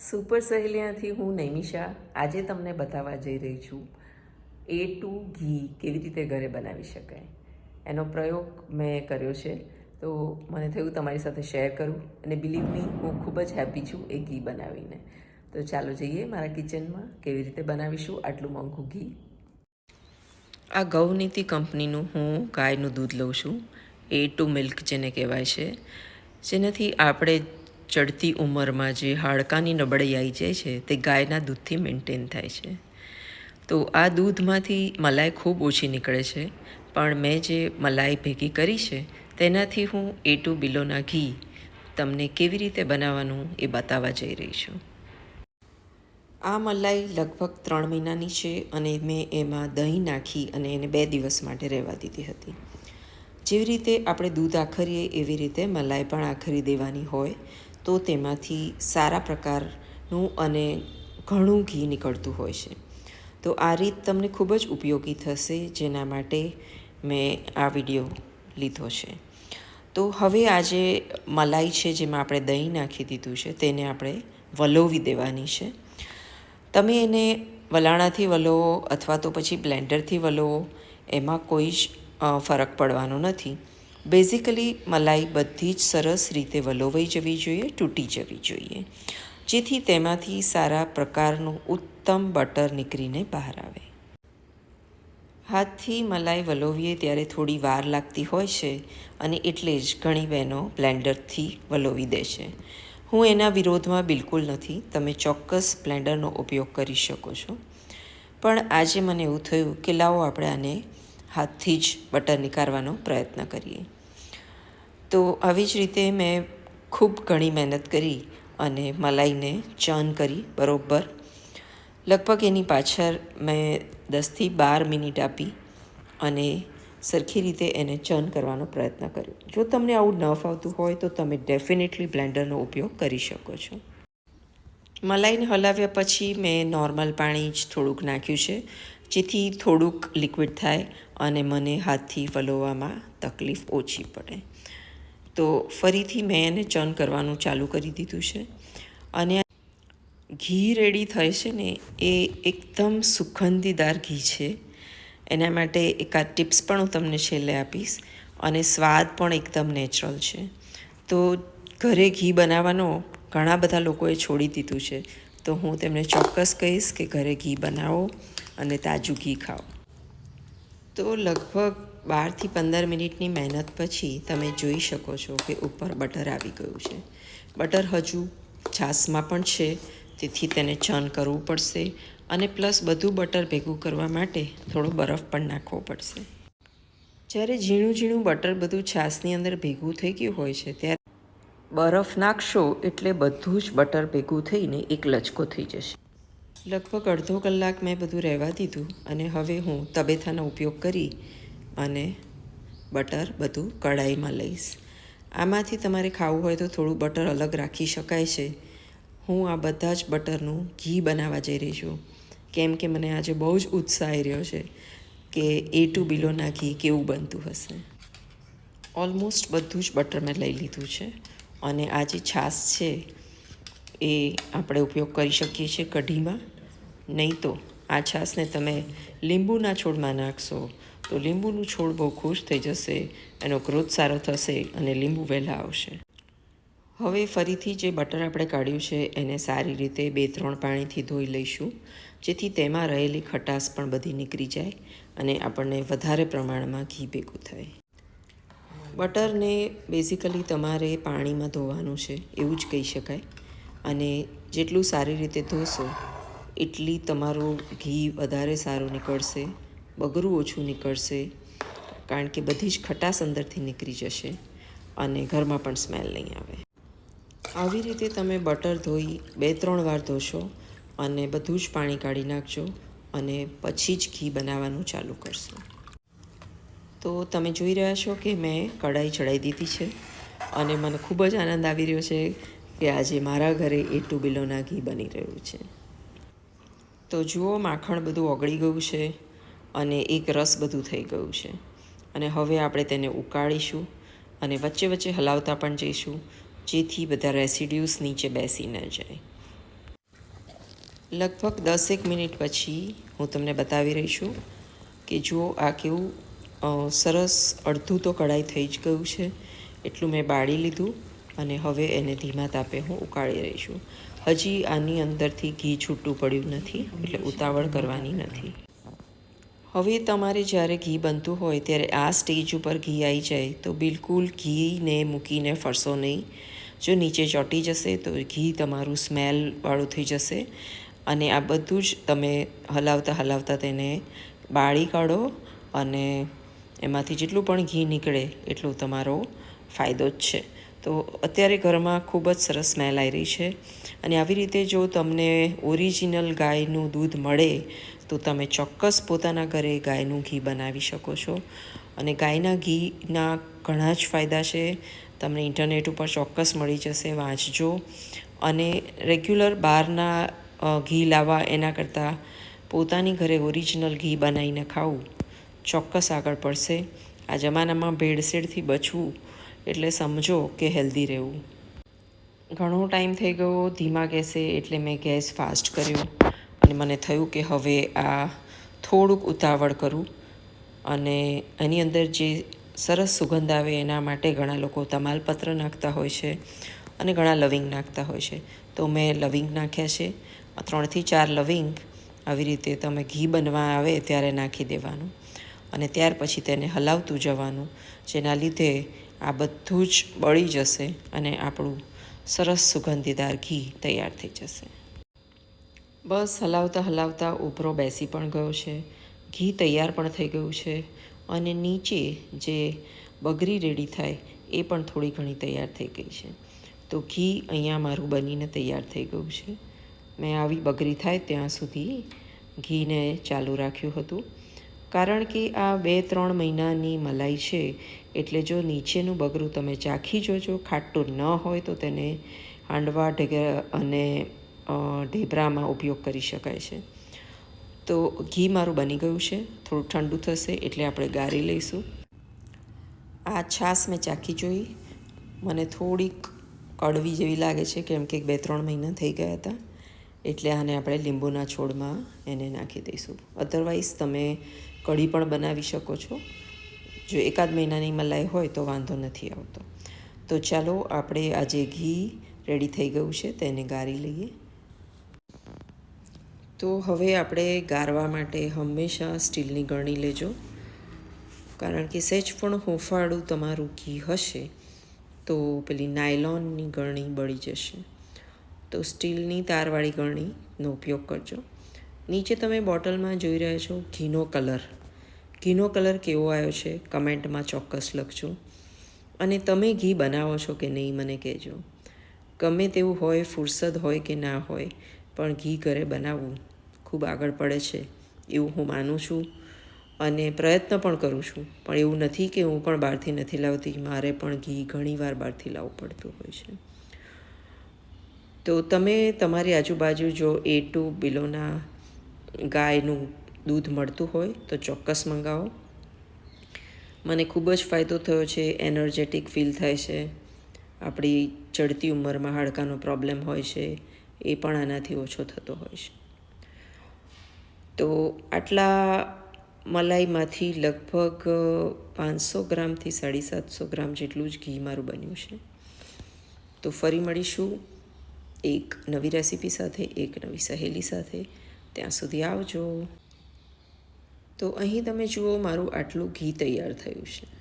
Super સહેલિયાથી હું નૈમિષા આજે તમને બતાવવા જઈ રહી છું એ ટુ ઘી કેવી રીતે ઘરે બનાવી શકાય. એનો પ્રયોગ મેં કર્યો છે. તો મને થયું તમારી સાથે શેર કરું અને બિલીવ મી હું ખૂબ જ હેપી છું એ ઘી બનાવીને. તો ચાલો જઈએ મારા કિચનમાં કેવી રીતે બનાવીશું આટલું મોંઘું ઘી. આ ગૌનીતિ કંપનીનું હું ગાયનું દૂધ લઉં છું. એ ટુ મિલ્ક જેને કહેવાય છે. જેનાથી આપણે ચડતી ઉંમરમાં જે હાડકાની નબળાઈ આવી જાય છે, તે ગાયના દૂધથી મેન્ટેન થાય છે. તો આ દૂધમાંથી મલાઈ ખૂબ ઓછી નીકળે છે, પણ મેં જે મલાઈ ભેગી કરી છે, તેનાથી હું એ ટુ બિલોના ઘી તમને કેવી રીતે બનાવવાનું એ બતાવવા જઈ રહી છું. આ મલાઈ લગભગ ત્રણ મહિનાની છે અને મેં એમાં દહીં નાખી અને એને બે દિવસ માટે રહેવા દીધી હતી. જેવી રીતે આપણે દૂધ આખરીએ એવી રીતે મલાઈ પણ આખરી દેવાની હોય તો તેમાંથી સારા પ્રકારનું અને ઘણું ઘી નીકળતું હોય છે. તો આ રીત તમને ખૂબ જ ઉપયોગી થશે, જેના માટે મેં આ વીડિયો લીધો છે. તો હવે આ જે મલાઈ છે, જેમાં આપણે દહીં નાખી દીધું છે, તેને આપણે વલોવી દેવાની છે. તમે એને વલાણાથી વલોવો અથવા તો પછી બ્લેન્ડરથી વલોવો એમાં કોઈ જ ફરક પડવાનો નથી. બેઝિકલી મલાઈ બધી જ સરસ રીતે વલોવાઈ જવી જોઈએ, તૂટી જવી જોઈએ. જેથી તેમાંથી સારા પ્રકારનું ઉત્તમ બટર નીકળીને બહાર આવે. હાથથી મલાઈ વલોવીએ ત્યારે થોડી વાર લાગતી હોય છે અને એટલે જ ઘણી બહેનો બ્લેન્ડરથી વલોવી દે છે. હું એના વિરોધમાં બિલકુલ નથી. તમે ચોક્કસ બ્લેન્ડરનો ઉપયોગ કરી શકો છો. પણ આજે મને એવું થયું કે લાવો આપણે આને હાથથી જ બટર નીકાળવાનો પ્રયત્ન કરીએ. તો આવી જ રીતે મેં ખૂબ ઘણી મહેનત કરી અને મલાઈને ચર્ન કરી, બરોબર. લગભગ એની પાછળ મેં દસથી બાર મિનિટ આપી અને સરખી રીતે એને ચર્ન કરવાનો પ્રયત્ન કર્યો. જો તમને આવું ન ફાવતું હોય તો તમે ડેફિનેટલી બ્લેન્ડરનો ઉપયોગ કરી શકો છો. મલાઈને હલાવ્યા પછી મેં નોર્મલ પાણી જ થોડુંક નાખ્યું છે, જેથી થોડુંક લિક્વિડ થાય અને મને હાથથી વલોવામાં તકલીફ ઓછી પડે. તો ફરીથી મેં એને ચર્ન કરવાનું ચાલુ કરી દીધું છે. અને ઘી રેડી થાય છે ને, એ એકદમ સુગંધીદાર ઘી છે. એના માટે એકાદ ટિપ્સ પણ હું તમને છેલ્લે આપીશ. અને સ્વાદ પણ એકદમ નેચરલ છે. તો ઘરે ઘી બનાવવાનો ઘણા બધા લોકોએ છોડી દીધું છે. તો હું તેમને ચોક્કસ કહીશ કે ઘરે ઘી બનાવો અને તાજું ઘી ખાઓ. તો લગભગ બારથી પંદર મિનિટની મહેનત પછી તમે જોઈ શકો છો કે ઉપર બટર આવી ગયું છે. બટર હજુ છાશમાં પણ છે, તેથી તેને ચર્ન કરવું પડશે અને પ્લસ બધું બટર ભેગું કરવા માટે થોડો બરફ પણ નાખવો પડશે. જ્યારે ઝીણું ઝીણું બટર બધું છાશની અંદર ભેગું થઈ ગયું હોય છે, ત્યારે બરફ નાખશો એટલે બધું જ બટર ભેગું થઈને એક લચકો થઈ જશે. લગભગ અડધો કલાક મેં બધું રહેવા દીધું અને હવે હું તબેથાનો ઉપયોગ કરી અને બટર બધું કઢાઈમાં લઈશ. આમાંથી તમારે ખાવું હોય તો થોડું બટર અલગ રાખી શકાય છે. હું આ બધા જ બટરનું ઘી બનાવવા જઈ રહી છું. કેમ કે મને આજે બહુ જ ઉત્સાહ રહ્યો છે કે એ ટુ બિલોના ઘી કેવું બનતું હશે. ઓલમોસ્ટ બધું જ બટર મેં લઈ લીધું છે અને આ જે છાશ છે એ આપણે ઉપયોગ કરી શકીએ છીએ કઢીમાં. નહીં તો આ છાશને તમે લીંબુના છોડમાં નાખશો, તો લીંબુનું છોડ બહુ ખુશ થઈ જશે, એનો ગ્રોથ સારો થશે અને લીંબુ વહેલા આવશે. હવે ફરીથી જે બટર આપણે કાઢ્યું છે, એને સારી રીતે બે ત્રણ પાણીથી ધોઈ લઈશું, જેથી તેમાં રહેલી ખટાશ પણ બધી નીકળી જાય અને આપણને વધારે પ્રમાણમાં ઘી ભેગું થાય. બટરને બેઝિકલી તમારે પાણીમાં ધોવાનું છે, એવું જ કહી શકાય. અને જેટલું સારી રીતે ધોશો એટલી તમારું ઘી વધારે સારું નીકળશે, બગરું ઓછું નીકળશે, કારણ કે બધી જ ખટાશ અંદરથી નીકળી જશે અને ઘરમાં પણ સ્મેલ નહીં આવે. આવી રીતે તમે બટર ધોઈ બે ત્રણ વાર ધોશો અને બધું જ પાણી કાઢી નાખજો અને પછી જ ઘી બનાવવાનું ચાલુ કરશો. તો તમે જોઈ રહ્યા છો કે મેં કઢાઈ ચડાવી દીધી છે અને મને ખૂબ જ આનંદ આવી રહ્યો છે કે આજે મારા ઘરે એ ટુ બિલોના ઘી બની રહ્યું છે. તો જુઓ, માખણ બધું ઓગળી ગયું છે અને એક રસ બધું થઈ ગયું છે. અને હવે આપણે તેને ઉકાળીશું અને વચ્ચે વચ્ચે હલાવતા પણ જઈશું, જેથી બધા રેસિડ્યુસ નીચે બેસી ન જાય. લગભગ દસેક મિનિટ પછી હું તમને બતાવી રહી છું કે જુઓ, આ કેવું સરસ અડધું તો કઢાઈ થઈ જ ગયું છે. એટલું મેં બાળી લીધું અને હવે એને ધીમા તાપે હું ઉકાળી રહી છું. હજી આની અંદરથી ઘી છૂટું પડ્યું નથી, એટલે ઉતાવળ કરવાની નથી. હવે તમારે જ્યારે ઘી બનતું હોય ત્યારે આ સ્ટેજ ઉપર ઘી આવી જાય, તો બિલકુલ ઘીને મૂકીને ફરશો નહીં. જો નીચે ચોટી જશે, તો ઘી તમારું સ્મેલવાળું થઈ જશે. અને આ બધું જ તમે હલાવતા હલાવતા તેને બાળી કાઢો અને એમાંથી જેટલું પણ ઘી નીકળે, એટલું તમારો ફાયદો જ છે. તો અત્યારે ઘરમાં ખૂબ જ સરસ સ્મેલ આવી રહી છે. અને આવી રીતે જો તમને ઓરિજિનલ ગાયનું દૂધ મળે, તો તમે ચોક્કસ પોતાના ઘરે ગાયનું ઘી બનાવી શકો છો. અને ગાયના ઘીના ઘણા જ ફાયદા છે. તમને ઇન્ટરનેટ ઉપર ચોક્કસ મળી જશે, વાંચજો. અને રેગ્યુલર બહારના ઘી લાવવા એના કરતાં પોતાની ઘરે ઓરિજિનલ ઘી બનાવીને ખાવું ચોક્કસ આગળ પડશે. આ જમાનામાં ભેળસેળથી બચવું એટલે સમજો કે હેલ્ધી રહેવું. ઘણો ટાઈમ થઈ ગયો, ધીમા ગેસે એટલે મેં ગેસ ફાસ્ટ કર્યો અને મને થયું કે હવે આ થોડુંક ઉતાવળ કરું અને એની અંદર જે સરસ સુગંધ આવે એના માટે ઘણા લોકો તમાલપત્ર નાખતા હોય છે અને ઘણા લવિંગ નાખતા હોય છે. તો મેં લવિંગ નાખ્યા છે. ત્રણથી ચાર લવિંગ આવી રીતે તમે ઘી બનવા આવે ત્યારે નાખી દેવાનું અને ત્યાર પછી તેને હલાવતું જવાનું, જેના લીધે આ બધું જ બળી જશે અને આપણું સરસ સુગંધીદાર ઘી તૈયાર થઈ જશે. બસ હલાવતા હલાવતા ઉપરો બેસી પણ ગયો છે. ઘી તૈયાર પણ થઈ ગયું છે અને નીચે જે બગરી રેડી થાય એ પણ થોડી ઘણી તૈયાર થઈ ગઈ છે. તો ઘી અહીંયા મારું બનીને તૈયાર થઈ ગયું છે. મેં આવી બગરી થાય ત્યાં સુધી ઘીને ચાલુ રાખ્યું હતું. કારણ કે આ બે ત્રણ મહિનાની મલાઈ છે એટલે જો નીચેનું બગરું તમે ચાખી જોજો, ખાટું ન હોય તો તેને હાંડવા ઢેગરા અને ઢેબરામાં ઉપયોગ કરી શકાય છે. તો ઘી મારું બની ગયું છે, થોડું ઠંડુ થશે એટલે આપણે ગારી લઈશું. આ છાશ મેં ચાખી જોઈ. મને થોડીક કડવી જેવી લાગે છે, કેમ કે બે ત્રણ મહિના થઈ ગયા હતા. એટલે આને આપણે લીંબુના છોડમાં એને નાખી દઈશું. અધરવાઇઝ તમે કઢી પણ બનાવી શકો છો. જો એકાદ મહિનાની મલાઈ હોય તો વાંધો નથી આવતો. તો ચાલો આપણે આજે ઘી રેડી થઈ ગયું છે તેને ગારી લઈએ. તો હવે આપણે ગારવા માટે હંમેશા સ્ટીલની ગરણી લેજો. કારણ કે સહેજ પણ હોંફાળું તમારું ઘી હશે, તો પેલી નાયલોનની ગરણી બળી જશે. તો સ્ટીલની તારવાળી ગરણીનો ઉપયોગ કરજો. નીચે તમે બોટલમાં જોઈ રહ્યા છો, ઘીનો કલર. ઘીનો કલર કેવો આવ્યો છે? કમેન્ટમાં ચોક્કસ લખજો. અને તમે ઘી બનાવો છો કે નહીં મને કહેજો. ગમે તેવું હોય, ફુરસદ હોય કે ના હોય, પણ ઘી ઘરે બનાવવું ખૂબ આગળ પડે છે, એવું હું માનું છું. અને પ્રયત્ન પણ કરું છું, પણ એવું નથી કે હું પણ બહારથી નથી લાવતી. મારે પણ ઘી ઘણીવાર બહારથી લાવવું પડતું હોય છે. તો તમે તમારી આજુબાજુ જો એ ટુ બિલોના ગાયનું દૂધ મળતું હોય તો ચોક્કસ મંગાવો. મને ખૂબ જ ફાયદો થયો છે, એનર્જેટિક ફીલ થાય છે. આપણી ચડતી ઉંમરમાં હાડકાનો પ્રોબ્લેમ હોય છે, એ પણ આનાથી ઓછો થતો હોય છે. તો આટલા મલાઈમાંથી લગભગ પાંચસો ગ્રામથી સાડી સાતસો ગ્રામ જેટલું જ ઘી મારું બન્યું છે. તો ફરી મળીશું એક નવી રેસીપી સાથે, એક નવી સહેલી સાથે. ત્યાં સુધી આવજો. તો અહીં તમે જુઓ મારું આટલું ઘી તૈયાર થયું છે.